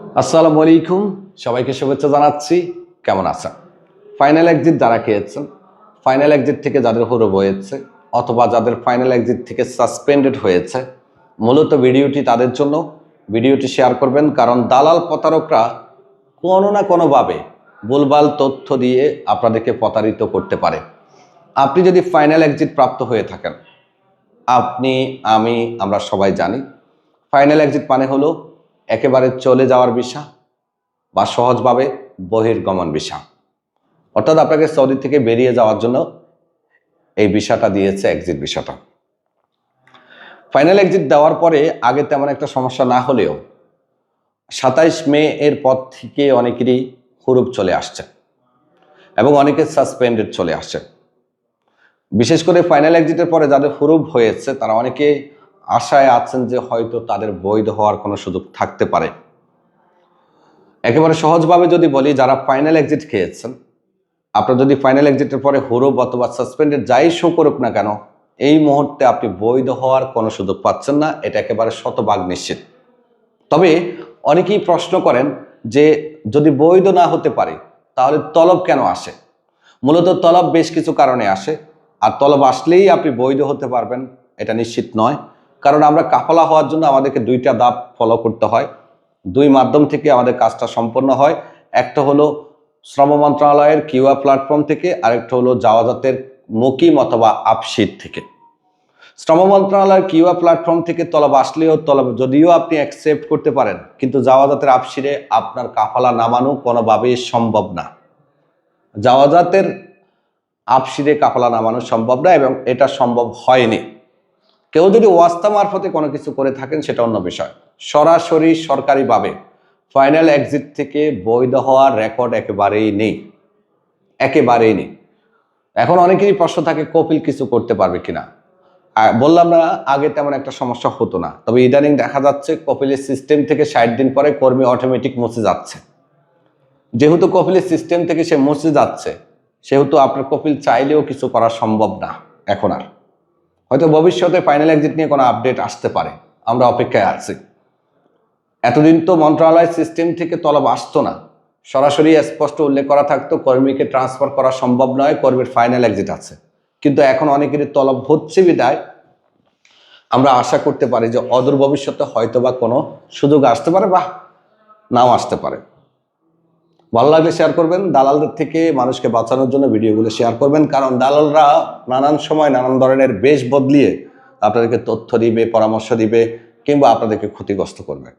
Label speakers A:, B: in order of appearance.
A: আসসালামু আলাইকুম। সবাইকে শুভেচ্ছা জানাচ্ছি। কেমন আছেন? ফাইনাল এক্সিট যারা খেয়েছেন ফাইনাল এক্সিট থেকে যাদের হরব হয়েছে, অথবা যাদের ফাইনাল এক্সিট থেকে সাসপেন্ডেড হয়েছে, মূলত ভিডিওটি তাদের জন্য। ভিডিওটি শেয়ার করবেন কারণ দালাল প্রতারকরা কোনো না কোনোভাবে ভুলভাল তথ্য দিয়ে আপনাদেরকে প্রতারিত করতে পারে। আপনি যদি ফাইনাল এক্সিট প্রাপ্ত হয়ে থাকেন, আপনি, আমি, আমরা সবাই জানি। ফাইনাল এক্সিট মানে হলো একেবারে চলে যাওয়ার বিষা বা সহজভাবে বহির্গমন বিষা। অর্থাৎ আপনাকে সৌদি থেকে বেরিয়ে যাওয়ার জন্য এই বিষয়টা দিয়েছে এক্সিট বিষয়টা ফাইনাল এক্সিট দেওয়ার পরে আগে তেমন একটা সমস্যা না হলেও সাতাইশ মে এর পর থেকে অনেকেরই হুরুপ চলে আসছে এবং অনেকের সাসপেন্ডেড চলে আসছে। বিশেষ করে ফাইনাল এক্সিটের পরে যাদের হুরুপ হয়েছে তারা অনেকে আশায় আছেন যে হয়তো তাদের বৈধ হওয়ার কোনো সুযোগ থাকতে পারে। একেবারে সহজভাবে যদি বলি, যারা ফাইনাল এক্সিট খেয়েছেন, আপনার যদি ফাইনাল এক্সিটের পরে হুরুপ অথবা সাসপেন্ডেড যাই শো করুক না কেন, এই মুহূর্তে আপনি বৈধ হওয়ার কোনো সুযোগ পাচ্ছেন না, এটা একেবারে শতভাগ নিশ্চিত। তবে অনেকেই প্রশ্ন করেন যে, যদি বৈধ না হতে পারে, তাহলে তলব কেন আসে? মূলত তলব বেশ কিছু কারণে আসে, আর তলব আসলেই আপনি বৈধ হতে পারবেন, এটা নিশ্চিত নয়। কারণ আমরা কাফলা হওয়ার জন্য আমাদেরকে দুইটা ধাপ ফলো করতে হয়। দুই মাধ্যম থেকে আমাদের কাজটা সম্পন্ন হয়। একটা হলো শ্রম মন্ত্রণালয়ের কিউআর প্ল্যাটফর্ম থেকে, আরেকটা হলো জাওয়াজাতের মুকিম অথবা আপশিট থেকে। শ্রম মন্ত্রণালয়ের কিউআর প্ল্যাটফর্ম থেকে তলব আসলেও তলব যদিও আপনি অ্যাকসেপ্ট করতে পারেন, কিন্তু জাওয়াজাতের আপসিরে আপনার কাফালা নামানো কোনোভাবেই সম্ভব না। জাওয়াজাতের আপসিরে কাফালা নামানো সম্ভব না এবং এটা সম্ভব হয়নি। কেউ যদি ওয়াস্তা মারফতে কোনো কিছু করে থাকেন, সেটা অন্য বিষয়। সরাসরি সরকারিভাবে ফাইনাল এক্সিট থেকে বৈধ হওয়ার রেকর্ড একেবারেই নেই। একেবারেই নেই। এখন অনেকেরই প্রশ্ন থাকে, কপিল কিছু করতে পারবে কিনা? বললাম না, আগে তেমন একটা সমস্যা হতো না। তবে ইদানিং দেখা যাচ্ছে কপিলের সিস্টেম থেকে ষাট দিন পরে কর্মী অটোমেটিক মুছে যাচ্ছে। যেহেতু কপিলের সিস্টেম থেকে সে মুছে যাচ্ছে, সেহেতু আপনার কপিল চাইলেও কিছু করা সম্ভব না, এখন আর। হয়তো ভবিষ্যতে ফাইনাল এক্সিট নিয়ে কোনো আপডেট আসতে পারে। আমরা অপেক্ষায় আছি। এতদিন তো মন্ত্রণালয় সিস্টেম থেকে তলব আসতো না। সরাসরি স্পষ্ট উল্লেখ করা থাকতো, কর্মীকে ট্রান্সফার করা সম্ভব নয়, কর্মীর ফাইনাল এক্সিট আছে। কিন্তু এখন অনেকেরই তলব হচ্ছে বিদায়। আমরা আশা করতে পারি যে অদূর ভবিষ্যতে হয়তো বা কোনো সুযোগ আসতে পারে বা নাও আসতে পারে। ভালো লাগলে শেয়ার করবেন, দালালদের থেকে মানুষকে বাঁচানোর জন্য ভিডিওগুলো শেয়ার করবেন, কারণ দালালরা নানান সময় নানান ধরনের বেশ বদলিয়ে আপনাদেরকে তথ্য দিবে, পরামর্শ দিবে, কিংবা আপনাদেরকে ক্ষতিগ্রস্ত করবে।